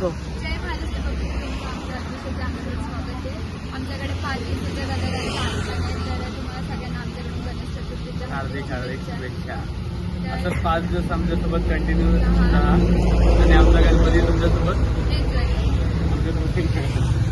गो. हार्दिक हार्दिक शुभेच्छा. असं पाच दिवस आमच्यासोबत कंटिन्यू राहा. आणि आमचा गणपती तुमच्यासोबत. आमच्यासोबत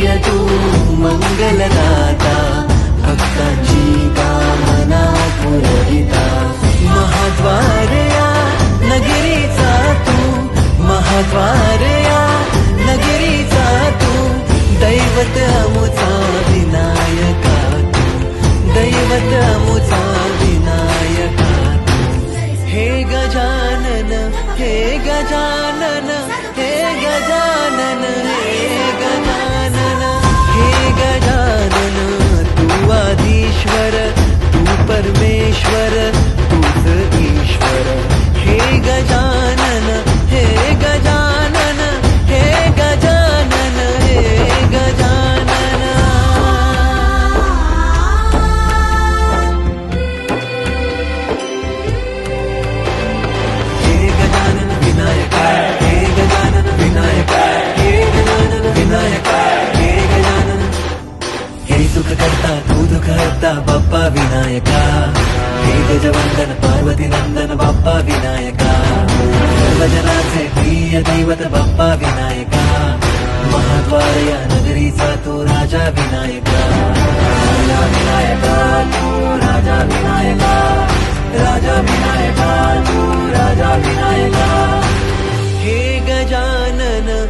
तू मंगलदाता भक्तांची कामना पुरविता महाद्वार या नगरीचा तू महाद्वारया नगरीचा तू दैवत अमुचा विनायका तू दैवत अमुचा विनायका हे गजानन हे गजानन हे सुख करता तू दुःख हरता बाप्पा विनायका हे गजवंदन पार्वती नंदन बाप्पा विनायका सर्वजनाचे प्रिय दैवत बाप्पा विनायका महाद्वार नगरीचा तो राजा विनायका